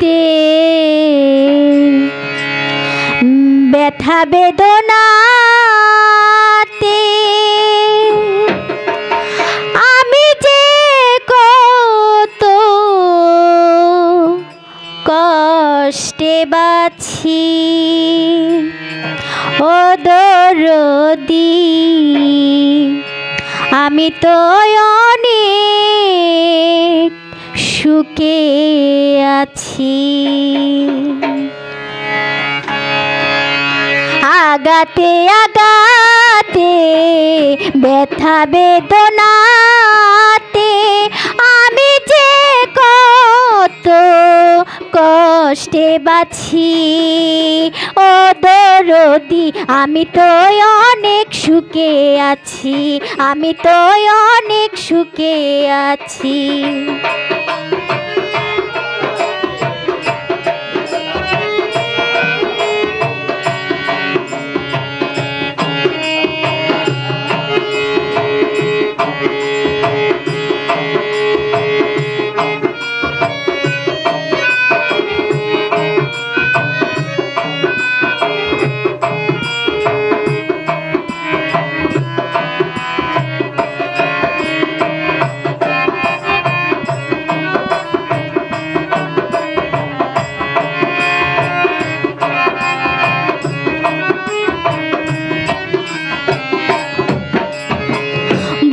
আগাতে ব্যথা বেদনাতে আমি যে কত কষ্টে বাছি ও দরদি আমি তো অনেক আছি আগাতে আগাতে, ব্যথা বেদনাতে আমি যে কত কষ্টে বাছি। ও দরদি, আমি তো অনেক সুখে আছি, আমি তো অনেক সুখে আছি।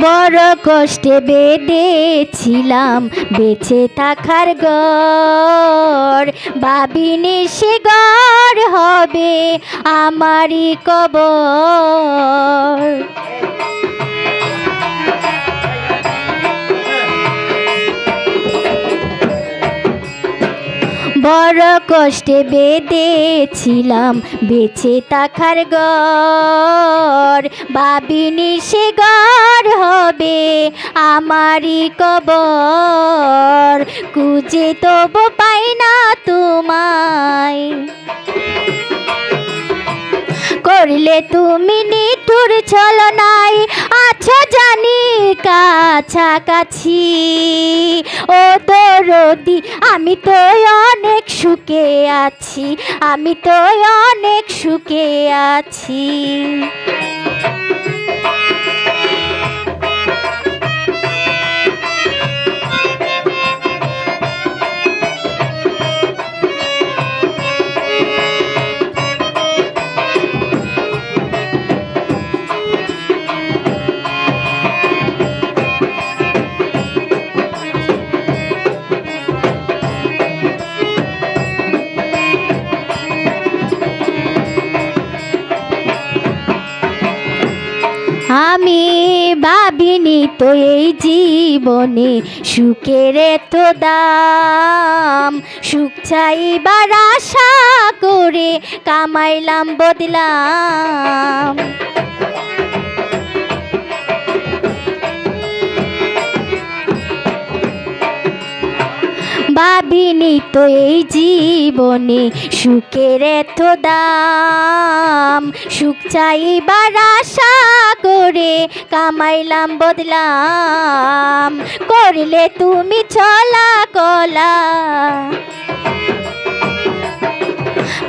বড় কষ্টে বেঁধেছিলাম বেঁচে থাকার গড়। ভাবিনি সে গড় হবে আমারই কবর। বড় কষ্টে বেঁধেছিলাম, বেঁচে থাকার গর ভাবিনি সে গর হবে আমারই কবর। কুজে তবু পাই না তোমায়। করলে তুমি নিঠুর ছলনাই আছো জানি কাছাকাছি। দরদি আমি তো অনেক সুখে আছি আমি তো অনেক সুখে আছি। আমি ভাবিনি তো এই জীবনে সুখের তো দাম। সুখ চাইবার আশা করে কামাইলাম বদলাম। ভাবিনি তো এই জীবনে, সুখের এত দাম। সুখ চাইবার আশা করে কামাইলাম, বদলাম। করলে তুমি চলা কলা।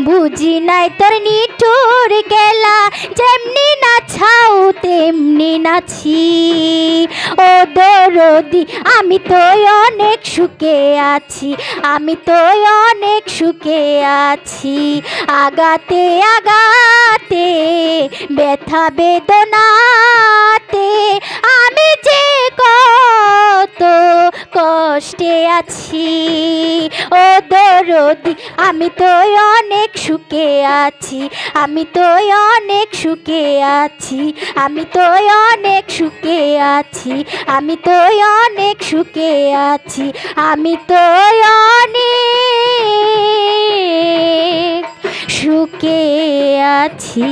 বুঝি নাই তোর নিঠুর গেলা যেমনি না ছাও তেমনি নাছি ও দরদি, আমি তো অনেক সুখে আছি, আমি তো অনেক সুখে আছি। আগাতে আগাতে, ব্যথা বেদনাতে কষ্টে আছি। ও দরদি, আমি তো অনেক সুখে আছি। আমি তো অনেক সুখে আছি। আমি তো অনেক সুখে আছি। আমি তো অনেক সুখে আছি। আমি তো অনেক সুখে আছি।